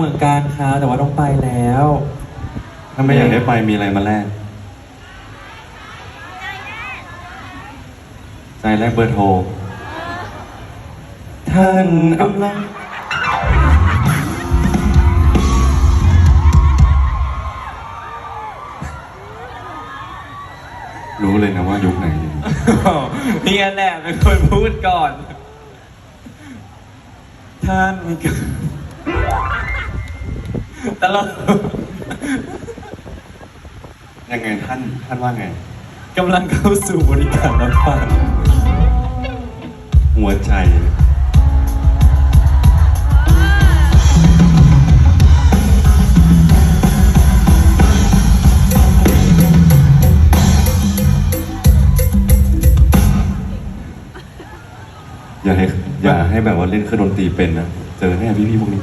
เหมือนกันครับแต่ว่าต้องไปแล้วถ้าไม่อยากได้ไปมีอะไรมาแลกใจแรกเบอร์โทร ท่านกำลังรู้เลยนะว่ายุคไหนอยู่พี่อันแหละเป็นคนพูดก่อน ท่าน ตลอดยังไงท่านท่านว่าไง กำลังเข้าสู่บริการรับฟังหัวใจ อย่าให้อย่าให้แบบว่าเล่นเครื่องดนตรีเป็นนะ เจอแน่พี่ๆพวกนี้